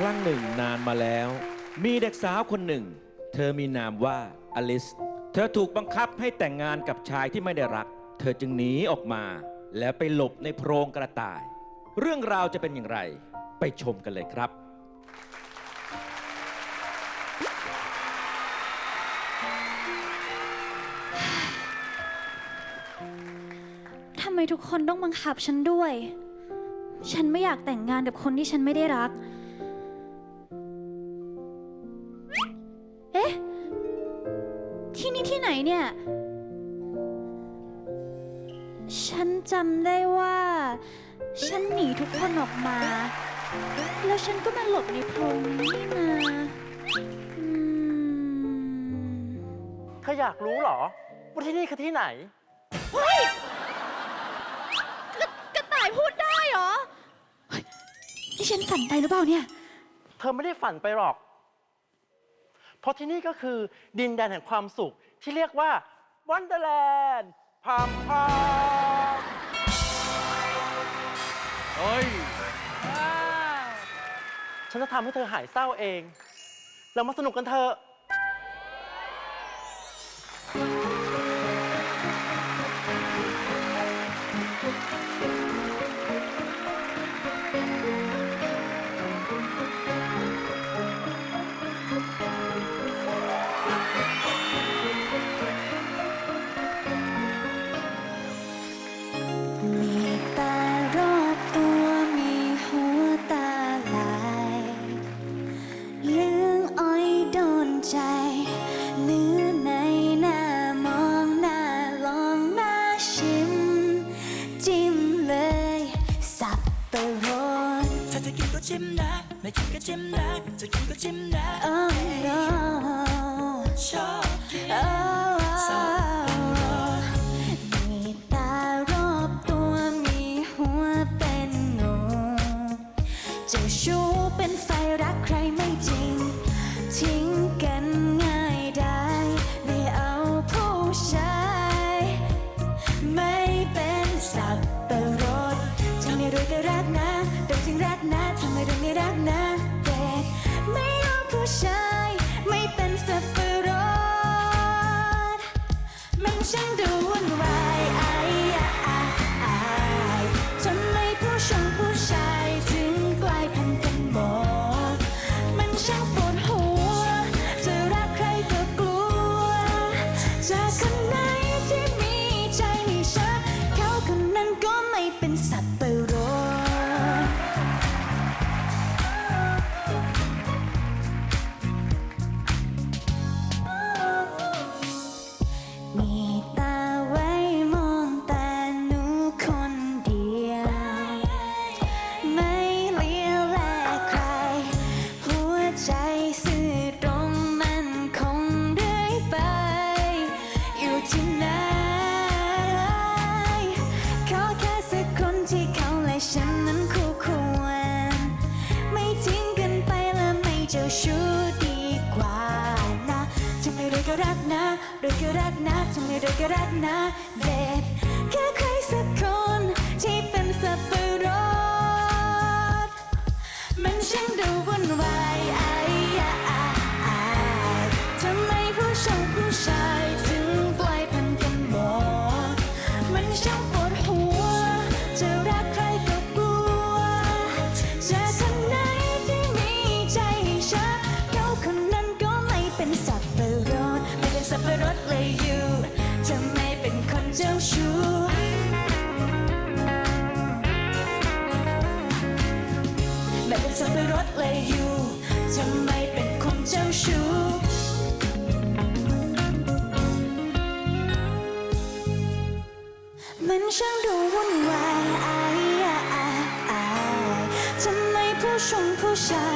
ครั้งหนึ่งนานมาแล้ว มีเด็กสาวคนหนึ่ง เธอมีนามว่าอลิส เธอถูกบังคับให้แต่งงานกับชายที่ไม่ได้รัก เธอจึงหนีออกมา แล้วไปหลบในโพรงกระต่าย เรื่องราวจะเป็นอย่างไร ไปชมกันเลยครับ ทำไมทุกคนต้องบังคับฉันด้วย ฉันไม่อยากแต่งงานกับคนที่ฉันไม่ได้รัก เนี่ย ฉันจำได้ว่า ฉันหนีทุกคนออกมา แล้วฉันก็มาหลบในโพรงนี้นี่นาอืมเธออยากรู้เหรอว่าที่นี่คือที่ไหนกระต่ายพูดได้เหรอเฮ้ยนี่ฉันฝันไปหรือเปล่าเนี่ย เธอไม่ได้ฝันไปหรอกเพ ราะที่นี่ก็คือดินแดนแห่งความสุขที่เรียกว่าวันเดอร์แลนด์พามพามเฮ้ยฉันจะทำให้เธอหายเศร้าเอง เรามาสนุกกันเถอะ ถ้าจะกินก็จิ้มนะไม่กินก็จิ้มนะจะกินก็จิ้มนะโอ้ no ชอบกินโอ้สับปะรดมีตารอบตัวมีหัวเป็นงูเจ้าชู้เป็นไฟรักใครไม่จริง ทิ้งกันง่ายได้ไม่เอาผู้ชายไม่เป็นสับปะรดจะไม่รวยก็รักนะ นะทำ ก็รักนะโดยก็รักนะทำไม่ได้ก็รักนะเด็ดแค่ใครสัก เป็นสับปะรดเลยอยู่จะไม่เป็นคนเจ้าชู้ไม่เป็นสับปะรดเลยอยู่จะไม่เป็นคนเจ้าชู้มันช่างดูวุ่นวายอายอะอะอายทำไมผู้ชงผู้ชาย